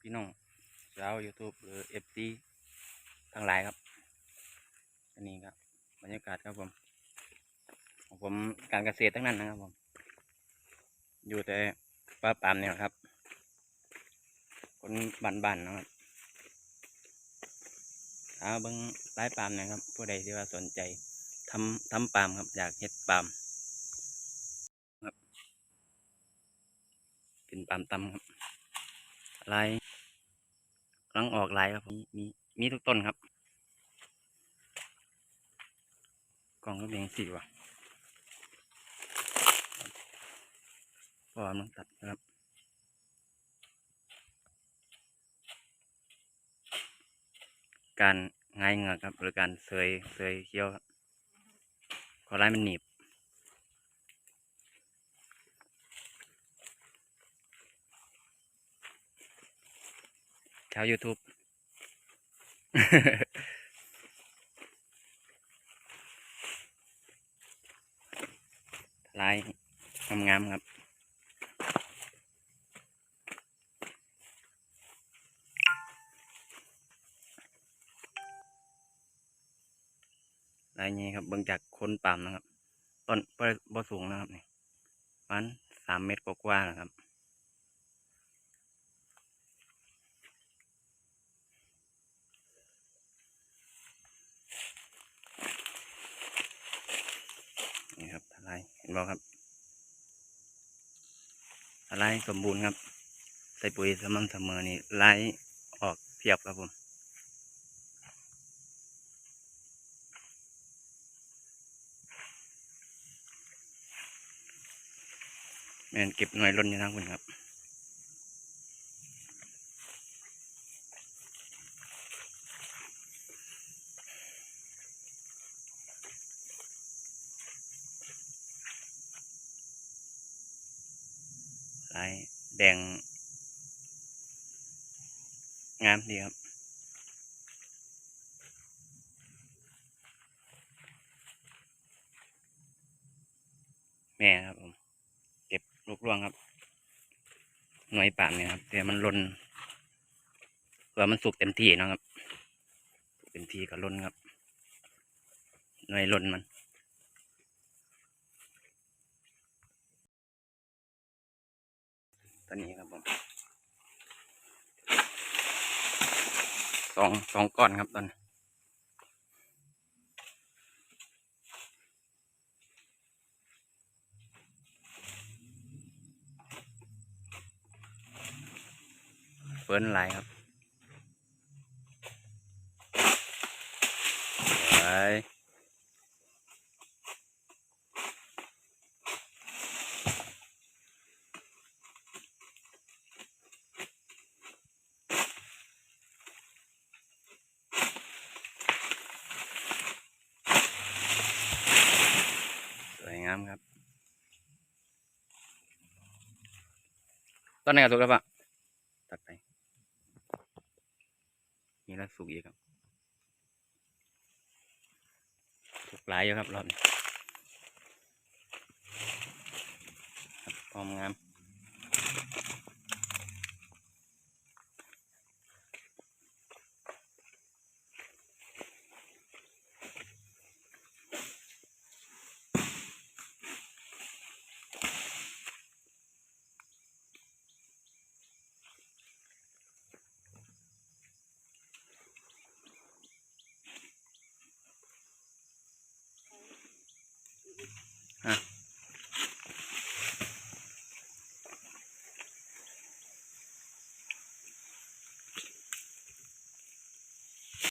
พี่น้องชาวยูทูบหรือเอฟซีทั้งหลายครับ อันนี้ครับบรรยากาศครับผมของผมการเกษตรทั้งนั้นนะครับผม อยู่แต่ป่าปามเนี่ยครับ คนบ้านๆนะครับถ้าเบิ้งไร่ปาล์มนะครับ ผู้ใดที่ว่าสนใจทำทำปาล์มครับ อยากเฮ็ดปาล์มครับเป็นปาล์มตำครับลาย กำลังออกลายครับผมมีมีทุกต้นครับ กล่องก็เป็นสีว่ะพอกำลังตัดนะครับการงายเงือกครับหรือการเสยเสยเคี้ยวครับขอไล่มันหนีบ ชาว YouTube ลายงามๆครับลายนี้ครับเบิ่งจากคนป่ามนะครับ ต้นบ่บ่สูงนะครับนี่มันสามเมตรกว่าๆนะครับ นี่ครับทลายเห็นบ่ครับทลายสมบูรณ์ครับ ใส่ปุ๋ยสม่ำเสมอนี่ลายออกเพียบครับผมแม่นเก็บหน่วยล้นอยู่ทางคุณครับ ลายแดงงามดีครับแม่ครับผมเก็บลูกร่วงครับ หน่วยป่านเนี่ยครับเดี๋ยวมันลนเผื่อมันสุกเต็มที่นะครับเต็มที่ก็ลนครับ หน่วยลนมัน ตัวนี้ครับผมสองสองก้อนครับตอนเฟิร์นลายครับไปามครับ ตอนไหนกระสุกแล้วปะตัดไป นี่แล้วสุกอีกครับ สุกหลายอยู่ครับรอบนี้พร้อมงาม